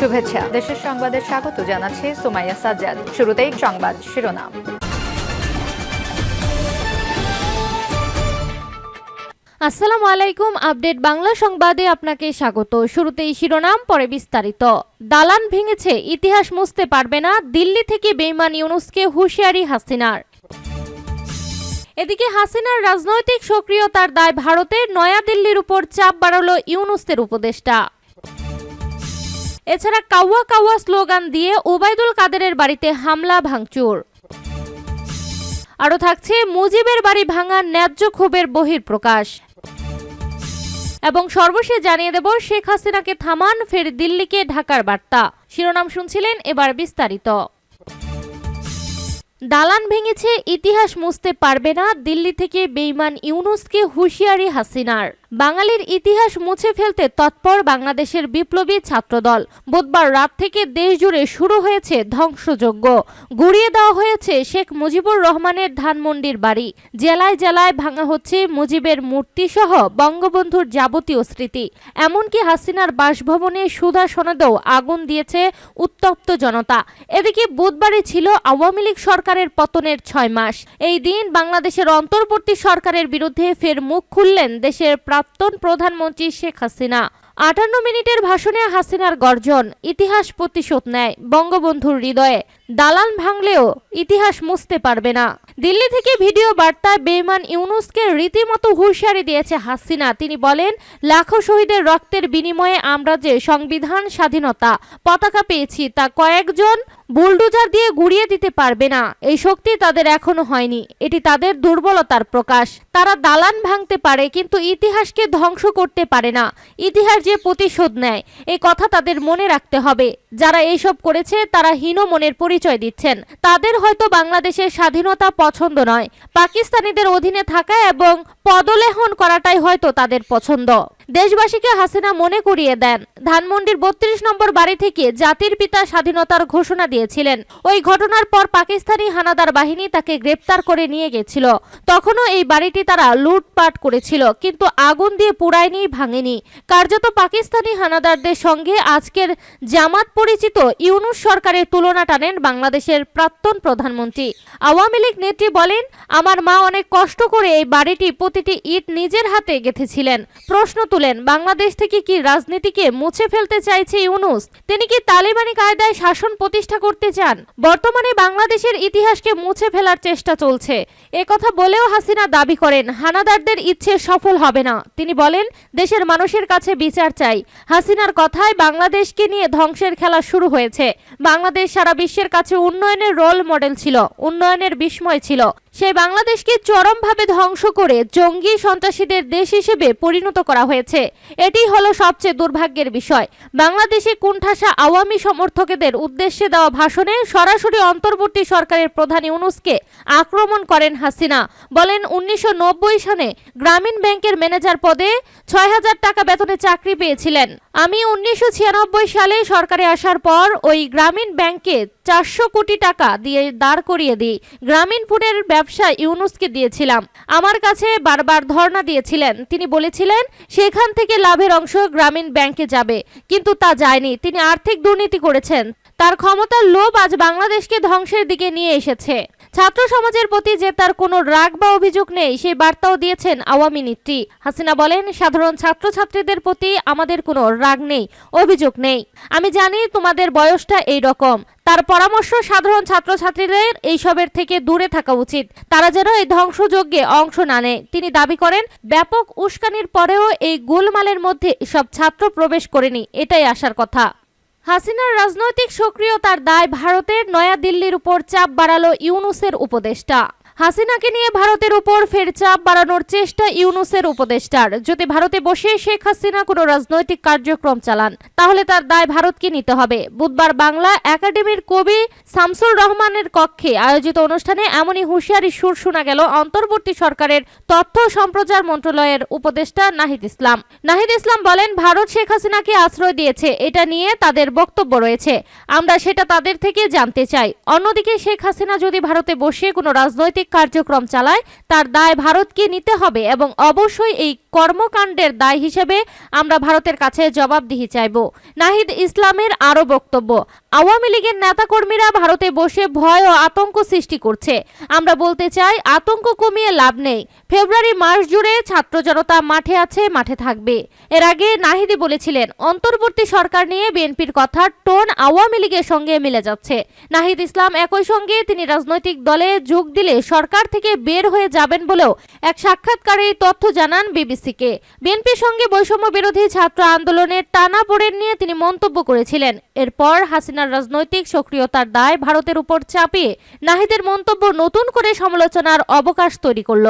শুভেচ্ছা। দেশের সংবাদে স্বাগত জানাচ্ছে সোমাইয়া সাজ্জাদ। শুরুতেই সংবাদ শিরোনাম। আসসালামু আলাইকুম, আপডেট বাংলা সংবাদে আপনাকে স্বাগত। শুরুতেই শিরোনাম, পরে বিস্তারিত। দালান ভেঙেছে, ইতিহাস মুছতে পারবে না, দিল্লি থেকে বেইমান ইউনুসকে হুঁশিয়ারি হাসিনার। এদিকে হাসিনার রাজনৈতিক সক্রিয়তার দায় ভারতের, নয়াদিল্লির উপর চাপ বাড়ালো ইউনুসের উপদেষ্টা। এছাড়া কাওয়া কাওয়া স্লোগান দিয়ে ওবায়দুল কাদেরের বাড়িতে হামলা, ভাঙচুর। আরও থাকছে মুজিবের বাড়ি ভাঙার ন্যায্য ক্ষোভের বহির্প্রকাশ এবং সর্বশেষ জানিয়ে দেব, শেখ হাসিনাকে থামান, ফের দিল্লিকে ঢাকার বার্তা। শিরোনাম শুনছিলেন এবার বিস্তারিত। দালান ভেঙেছে, ইতিহাস মুছতে পারবে না, দিল্লি থেকে বেইমান ইউনুসকে হুঁশিয়ারি হাসিনার। বাঙালির ইতিহাস মুছে ফেলতে তৎপর বাংলাদেশের বিপ্লবী ছাত্রদল। বুধবার রাত থেকে দেশ জুড়ে শুরু হয়েছে ধ্বংসযজ্ঞ। গুড়িয়ে দেওয়া হয়েছে শেখ মুজিবুর রহমানের ধানমন্ডির বাড়ি। জেলায় জেলায় ভাঙা হচ্ছে মুজিবের মূর্তি সহ বঙ্গবন্ধুর যাবতীয় স্মৃতি। এমনকি হাসিনার বাসভবনে সুধা সনদেও আগুন দিয়েছে উত্তপ্ত জনতা। এদিকে বুধবারই ছিল আওয়ামী লীগ সরকারের পতনের ছয় মাস। এই দিন বাংলাদেশের অন্তর্বর্তী সরকারের বিরুদ্ধে ফের মুখ খুললেন দেশের প্রাক্তন প্রধানমন্ত্রী শেখ হাসিনা। আটান্ন মিনিটের ভাষণে হাসিনার গর্জন, ইতিহাস প্রতিশোধ নেয় বঙ্গবন্ধুর হৃদয়ে। দালান ভাঙলেও ইতিহাস মুছতে পারবে না। দিল্লি থেকে ভিডিও বার্তায় বেইমান ইউনুসকে রীতিমতো হুঁশিয়ারি দিয়েছে হাসিনা। তিনি বলেন, লাখো শহীদের রক্তের বিনিময়ে আমরা যে সংবিধান স্বাধীনতা পতাকা পেয়েছি তা কয়েকজন বুলডোজার দিয়ে গুড়িয়ে দিতে পারবে না। এই শক্তি তাদের এখনও হয়নি। এটি তাদের দুর্বলতার প্রকাশ। তারা দালান ভাঙতে পারে, কিন্তু ইতিহাসকে ধ্বংস করতে পারে না। ইতিহাস যে প্রতিশোধ নেয় এই কথা তাদের মনে রাখতে হবে। যারা এইসব করেছে, তারা হীন মনের পরিচয় দিচ্ছেন। তাদের হয়তো বাংলাদেশের স্বাধীনতা পছন্দ নয়। পাকিস্তানিদের অধীনে থাকা এবং পদলেহন করাটাই হয়তো তাদের পছন্দ। দেশবাসীকে হাসিনা মনে করিয়ে দেন। ধানমন্ডির বত্রিশ নম্বর বাড়ি থেকে জাতির পিতা স্বাধীনতার ঘোষণা দিয়েছিলেন। ওই ঘটনার পর পাকিস্তানি হানাদার বাহিনী তাকে গ্রেপ্তার করে নিয়ে গেছিল। তখনও এই বাড়িটি তারা লুটপাট করেছিল, কিন্তু আগুন দিয়ে পুড়ায়নি, ভাঙেনি। কার্যত পাকিস্তানি হানাদারদের সঙ্গে আজকের জামাত পরিচিত ইউনুস সরকারের তুলনা টানেন বাংলাদেশের প্রাক্তন প্রধানমন্ত্রী। আওয়ামী লীগ নেত্রী বলেন, আমার মা অনেক কষ্ট করে এই বাড়িটি প্রতিটি ইট নিজের হাতে গেঁথেছিলেন। প্রশ্ন তুলেন, বাংলাদেশ থেকে কি রাজনীতিকে মুছে ফেলতে চাইছে ইউনুস? তিনি কি তালিবানি কায়দায় শাসন প্রতিষ্ঠা করতে চান? বর্তমানে বাংলাদেশের ইতিহাসকে মুছে ফেলার চেষ্টা চলছে। কথা বলেও হাসিনা দাবি করেন, হানাদারদের ইচ্ছে সফল হবে না। তিনি বলেন, দেশের মানুষের কাছে বিচার চাই। হাসিনার কথায়, বাংলাদেশকে নিয়ে ধ্বংসের খেলা শুরু হয়েছে। বাংলাদেশ সারা বিশ্বের কাছে উন্নয়নের রোল মডেল ছিল, উন্নয়নের বিস্ময় ছিল। সেই বাংলাদেশকে চরমভাবে ধ্বংস করে জঙ্গি সন্ত্রাসীদের দেশ হিসেবে পরিণত করা হয়েছে। এটি হলো সবচেয়ে দুর্ভাগ্যের বিষয়। বাংলাদেশে কুণ্ঠাসা আওয়ামী সমর্থকদের উদ্দেশ্যে দেওয়া ভাষণে সরাসরি অন্তর্বর্তী সরকারের প্রধান ইউনুসকে আক্রমণ করেন হাসিনা। বলেন, উনিশশো নব্বই সালে গ্রামীণ ব্যাংকের ম্যানেজার পদে ছয় হাজার টাকা বেতনে চাকরি পেয়েছিলেন। আমি উনিশশো ছিয়ানব্বই সালে সরকারে আসার পর ওই গ্রামীণ ব্যাংকে চারশো কোটি টাকা দিয়ে দাঁড় করিয়ে দিই গ্রামীণ ফোনের ব্যবসা ইউনুসকে দিয়েছিলাম। আমার কাছে বারবার ধর্ণা দিয়েছিলেন। তিনি বলেছিলেন, সেখান থেকে লাভের অংশ গ্রামীণ ব্যাংকে যাবে। কিন্তু তা যায়নি। তিনি আর্থিক দুর্নীতি করেছেন। তার ক্ষমতার লোভ আজ বাংলাদেশকে ধ্বংসের দিকে নিয়ে এসেছে। ছাত্র সমাজের প্রতি যে তার কোনো রাগ বা অভিযোগ নেই, সেই বার্তাও দিয়েছেন আওয়ামী নেত্রী হাসিনা বলেন, সাধারণ ছাত্রছাত্রীদের প্রতি আমাদের কোনো রাগ নেই, অভিযোগ নেই। আমি জানি তোমাদের বয়সটা এই রকম তার পরামর্শ সাধারণ ছাত্রছাত্রীদের এইসবের থেকে দূরে থাকা উচিত। তারা যেন এই ধ্বংসযজ্ঞে অংশ না নেয়। তিনি দাবি করেন, ব্যাপক উস্কানির পরেও এই গোলমালের মধ্যে সব ছাত্র প্রবেশ করেনি, এটাই আসার কথা। হাসিনার রাজনৈতিক সক্রিয়তার দায় ভারতের নয়াদিল্লির উপর চাপ বাড়াল ইউনুসের উপদেষ্টা। হাসিনাকে নিয়ে ভারতের উপর ফের চাপ বাড়ানোর চেষ্টা ইউনুসের উপদেষ্টার। যদি ভারতে বসে শেখ হাসিনা কোনো রাজনৈতিক কার্যক্রম চালান, তাহলে তার দায় ভারতকে নিতে হবে। বুধবার বাংলা একাডেমির কবি শামসুর রহমানের কক্ষে আয়োজিত অনুষ্ঠানে এমনই হুঁশিয়ারি সুর শোনা গেল অন্তর্বর্তী সরকারের তথ্য সম্প্রচার মন্ত্রণালয়ের উপদেষ্টা নাহিদ ইসলাম। নাহিদ ইসলাম বলেন, ভারত শেখ হাসিনাকে আশ্রয় দিয়েছে, এটা নিয়ে তাদের বক্তব্য রয়েছে। আমরা সেটা তাদের থেকে জানতে চাই। অন্যদিকে শেখ হাসিনা যদি ভারতে বসে কোনো রাজনৈতিক কার্যক্রম চালায় তার দায় ভারতকে নিতে হবে এবং অবশ্যই এই কর্মকাণ্ডের দায় হিসেবে আমরা ভারতের কাছে জবাবদিহি চাইব। নাহিদ ইসলামের আরও বক্তব্য, আওয়ামী লীগের নেতাকর্মীরা ভারতে বসে ভয় ও আতঙ্ক সৃষ্টি করছে। আমরা বলতে চাই, আতঙ্ক কমিয়ে লাভ নেই। ফেব্রুয়ারি মাস জুড়ে ছাত্র জনতা মাঠে আছে, মাঠে থাকবে। এর আগে নাহিদি বলেছিলেন, অন্তর্বর্তী সরকার নিয়ে বিএনপির কথা টোন আওয়ামী লীগের সঙ্গে মিলে যাচ্ছে। নাহিদ ইসলাম একই সঙ্গে তিনি রাজনৈতিক দলে যোগ দিলে সরকার থেকে বের হয়ে যাবেন বলেও এক সাক্ষাৎকারে তথ্য জানান বিবিসিকে বিএনপির সঙ্গে বৈষম্য বিরোধী ছাত্র আন্দোলনের টানা পড়েন নিয়ে তিনি মন্তব্য করেছিলেন। এরপর হাসিনার রাজনৈতিক সক্রিয়তার দায় ভারতের উপর চাপিয়ে নাহিদের মন্তব্য নতুন করে সমালোচনার অবকাশ তৈরি করল।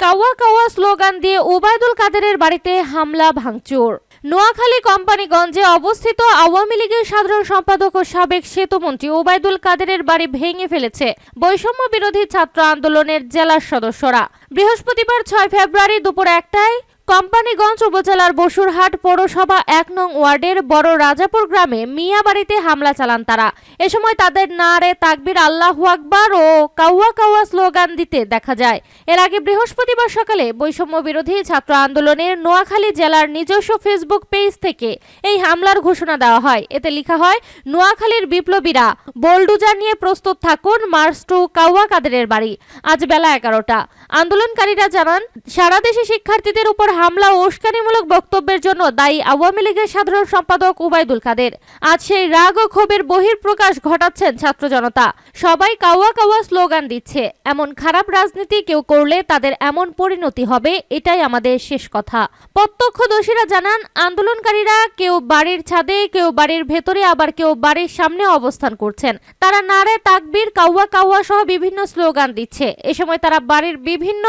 কাওয়া কাওয়া স্লোগান দিয়ে ওবায়দুল কাদেরের বাড়িতে হামলা, ভাঙচুর। নোয়াখালী কোম্পানিগঞ্জে অবস্থিত আওয়ামী লীগের সাধারণ সম্পাদক ও সাবেক সেতুমন্ত্রী ওবায়দুল কাদেরের বাড়ি ভেঙে ফেলেছে বৈষম্য বিরোধী ছাত্র আন্দোলনের জেলার সদস্যরা। বৃহস্পতিবার ছয় ফেব্রুয়ারি দুপুর একটায় কোম্পানিগঞ্জ উপজেলার বসুরহাট পৌরসভা এক নং ওয়ার্ডের বড় রাজাপুর গ্রামে মিয়া বাড়িতে হামলা চালান তারা। এ সময় তাদের নারে তাকবির আল্লাহ আকবার ও কাউয়া কাউয়া স্লোগান দিতে দেখা যায়। এর আগে বৃহস্পতিবার সকালে বৈষম্য বিরোধী ছাত্র আন্দোলনের নোয়াখালী জেলার নিজস্ব ফেসবুক পেজ থেকে এই হামলার ঘোষণা দেওয়া হয়। এতে লেখা হয়, নোয়াখালীর বিপ্লবীরা বোলডুজার নিয়ে প্রস্তুত থাকুন, মার্চ টু কাউয়া কাদেরের বাড়ি। আজ বেলা এগারোটা। আন্দোলনকারীরা জানান, সারা দেশে শিক্ষার্থীদের উপর হামলা ও উস্কানিমূলক বক্তব্যের জন্য দায়ী আওয়ামী লীগের সাধারণ সম্পাদক উবাইদুল কাদের। আজ সেই রাগ ও ক্ষোভের বহির্প্রকাশ ঘটাচ্ছেন ছাত্র জনতা। সবাই কাওয়া কাওয়া স্লোগান দিচ্ছে। এমন খারাপ রাজনীতি কেউ করলে তাদের এমন পরিণতি হবে, এটাই আমাদের শেষ কথা। প্রত্যক্ষদর্শীরা জানান, আন্দোলনকারীরা কেউ বাড়ির ছাদে, কেউ বাড়ির ভেতরে, আবার কেউ বাড়ির সামনে অবস্থান করছেন। তারা নারে তাকবীর কাউয়া কাউয়া সহ বিভিন্ন স্লোগান দিচ্ছে। এ সময় তারা বাড়ির বিভিন্ন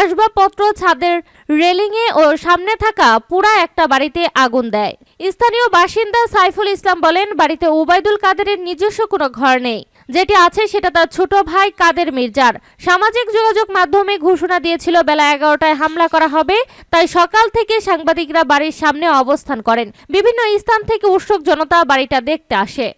আসবাবপত্র ছাদের রেলিংয়ে ও সামনে থাকা পুরা একটা বাড়িতে আগুন দেয়। স্থানীয় বাসিন্দা সাইফুল ইসলাম বলেন, বাড়িতে ওবায়দুল কাদেরের নিজস্ব কোনো ঘর নেই। যেটি আছে সেটা তার ছোট ভাই কাদের মির্জার। সামাজিক যোগাযোগ মাধ্যমে ঘোষণা দিয়েছিল, বেলা এগারোটায় হামলা করা হবে, তাই সকাল থেকে সাংবাদিকরা বাড়ির সামনে অবস্থান করেন। বিভিন্ন স্থান থেকে উৎসুক জনতা বাড়িটা দেখতে আসে।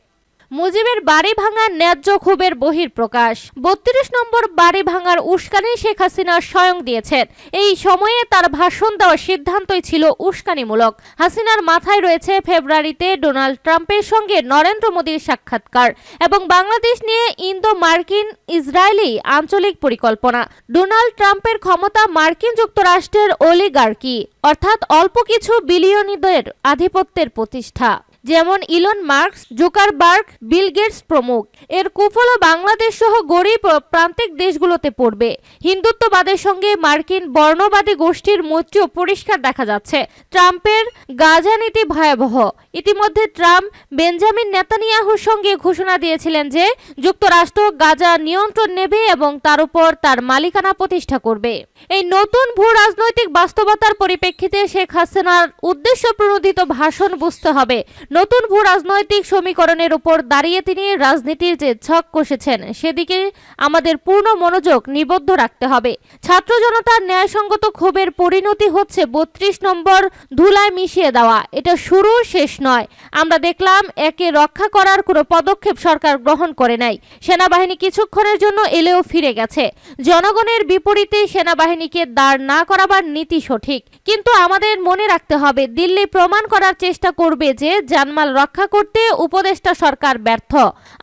মুজিবের বাড়ি ভাঙার ন্যায্য ক্ষোভের বহির্প্রকাশ বত্রিশ নম্বর বাড়ি ভাঙার উস্কানি শেখ হাসিনা স্বয়ং দিয়েছেন। এই সময়ে তার ভাষণ দেওয়ার সিদ্ধান্তই ছিল উস্কানিমূলক। হাসিনার মাথায় রয়েছে ফেব্রুয়ারিতে ডোনাল্ড ট্রাম্পের সঙ্গে নরেন্দ্র মোদীর সাক্ষাৎকার এবং বাংলাদেশ নিয়ে ইন্দো মার্কিন ইসরায়েলি আঞ্চলিক পরিকল্পনা। ডোনাল্ড ট্রাম্পের ক্ষমতা মার্কিন যুক্তরাষ্ট্রের অলিগার্কি, অর্থাৎ অল্প কিছু বিলিয়নিদের আধিপত্যের প্রতিষ্ঠা। যেমন Elon Musk, Zuckerberg, Bill Gates প্রমুখ। এর কুফলও বাংলাদেশ সহ গরিব প্রান্তিক দেশগুলোতে পড়বে। হিন্দুত্ববাদের সঙ্গে মার্কিন বর্ণবাদী গোষ্ঠীর মৈত্রীও পরিষ্কার দেখা যাচ্ছে। ট্রাম্পের গাজা নীতি ভয়াবহ। ইতিমধ্যে ট্রাম্প, বেঞ্জামিন নেতানিয়াহুর সঙ্গে ঘোষণা দিয়েছিলেন যে যুক্তরাষ্ট্র গাজা নিয়ন্ত্রণ নেবে এবং তার উপর তার মালিকানা প্রতিষ্ঠা করবে। এই নতুন ভূ রাজনৈতিক বাস্তবতার পরিপ্রেক্ষিতে শেখ হাসিনার উদ্দেশ্য প্রণোদিত ভাষণ বুঝতে হবে। নতুন ভূ রাজনৈতিক সমীকরণের উপর দাঁড়িয়ে তিনি রাজনীতির যে ছক কষেছেন, সেদিকে আমাদের পূর্ণ মনোযোগ নিবদ্ধ রাখতে হবে। ছাত্র জনতার ন্যায়সঙ্গত ক্ষোভের পরিণতি হচ্ছে বত্রিশ নম্বর ধুলায় মিশিয়ে দেওয়া। এটা শুরু শেষ নয়। আমরা দেখলাম একে রক্ষা করার কোনো পদক্ষেপ সরকার গ্রহণ করে নাই। সেনাবাহিনী কিছুক্ষণের জন্য এলেও ফিরে গেছে। জনগণের বিপরীতে সেনাবাহিনীকে দাঁড় না করাবার নীতি সঠিক। কিন্তু আমাদের মনে রাখতে হবে, দিল্লি প্রমাণ করার চেষ্টা করবে যে জানমাল রক্ষা করতে উপদেষ্টা সরকার ব্যর্থ।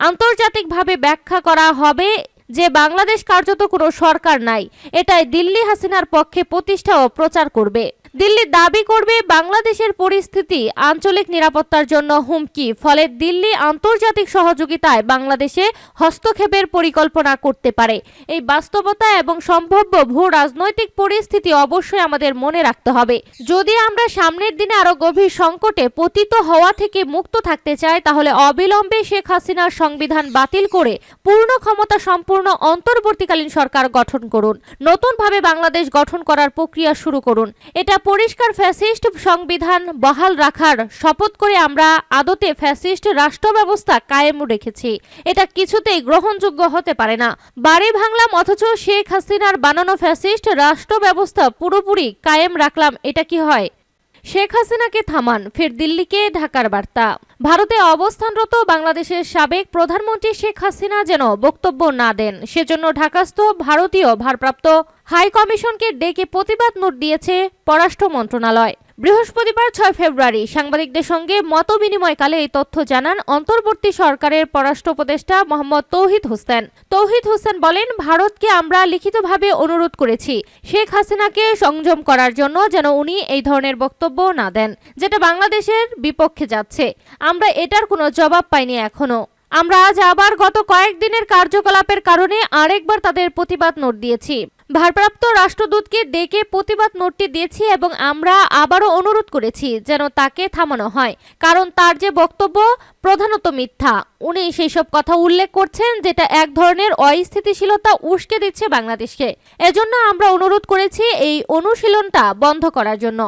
আন্তর্জাতিকভাবে ব্যাখ্যা করা হবে যে বাংলাদেশ কার্যত কোনো সরকার নাই। এটাই দিল্লি হাসিনার পক্ষে প্রতিষ্ঠা ও প্রচার করবে। দিল্লি দাবি করবে বাংলাদেশের পরিস্থিতি, আঞ্চলিক নিরাপত্তার জন্য হুমকি, ফলে দিল্লি আন্তর্জাতিক সহযোগিতায় বাংলাদেশে হস্তক্ষেপের পরিকল্পনা করতে পারে। এই বাস্তবতা এবং সম্ভাব্য ভূ রাজনৈতিক পরিস্থিতি অবশ্যই আমাদের মনে রাখতে হবে। যদি আমরা সামনের দিনে আরও গভীর সংকটে পতিত হওয়া থেকে মুক্ত থাকতে চাই, তাহলে অবিলম্বে শেখ হাসিনার সংবিধান বাতিল করে পূর্ণ ক্ষমতা সম্পূর্ণ অন্তর্বর্তীকালীন সরকার গঠন করুন। নতুনভাবে বাংলাদেশ গঠন করার প্রক্রিয়া শুরু করুন। এটা পরিষ্কার ফ্যাসিস্ট সংবিধান বহাল রাখার শপথ করে আমরা আদতে ফ্যাসিস্ট রাষ্ট্র ব্যবস্থা কায়েম রেখেছি। এটা কিছুতেই গ্রহণযোগ্য হতে পারে না। বাড়ি ভাঙলাম অথচ শেখ হাসিনার বানানো ফ্যাসিস্ট রাষ্ট্র ব্যবস্থা পুরোপুরি কায়েম রাখলাম, এটা কি হয়? শেখ হাসিনাকে থামান, ফের দিল্লিকে ঢাকার বার্তা। ভারতে অবস্থানরত বাংলাদেশের সাবেক প্রধানমন্ত্রী শেখ হাসিনা যেন বক্তব্য না দেন, সেজন্য ঢাকাস্থ ভারতীয় ভারপ্রাপ্ত হাই কমিশনকে ডেকে প্রতিবাদ নোট দিয়েছে পররাষ্ট্র মন্ত্রণালয়। বৃহস্পতিবার ছয় ফেব্রুয়ারি সাংবাদিকদের সঙ্গে মত বিনিময়কালে এই তথ্য জানান অন্তর্বর্তী সরকারের পররাষ্ট্র উপদেষ্টা মোহাম্মদ তৌহিদ হোসেন। তৌহিদ হোসেন বলেন, ভারতকে আমরা লিখিতভাবে অনুরোধ করেছি শেখ হাসিনাকে সংযম করার জন্য যেন উনি এই ধরনের বক্তব্য না দেন, যেটা বাংলাদেশের বিপক্ষে যাচ্ছে। আমরা এটার কোনো জবাব পাইনি এখনও। আমরা আজ আবার গত কয়েকদিনের কার্যকলাপের কারণে আরেকবার তাদের প্রতিবাদ নোট দিয়েছি। ভারপ্রাপ্ত রাষ্ট্রদূতকে ডেকে প্রতিবাদ নোটটি দিয়েছি এবং আমরা আবারও অনুরোধ করেছি যেন তাকে থামানো হয়, কারণ তার যে বক্তব্য প্রধানত মিথ্যা। উনি সেই সব কথা উল্লেখ করছেন যেটা এক ধরনের অস্থিতিশীলতা উস্কে দিচ্ছে বাংলাদেশকে। এজন্য আমরা অনুরোধ করেছি এই অনুশীলনটা বন্ধ করার জন্য।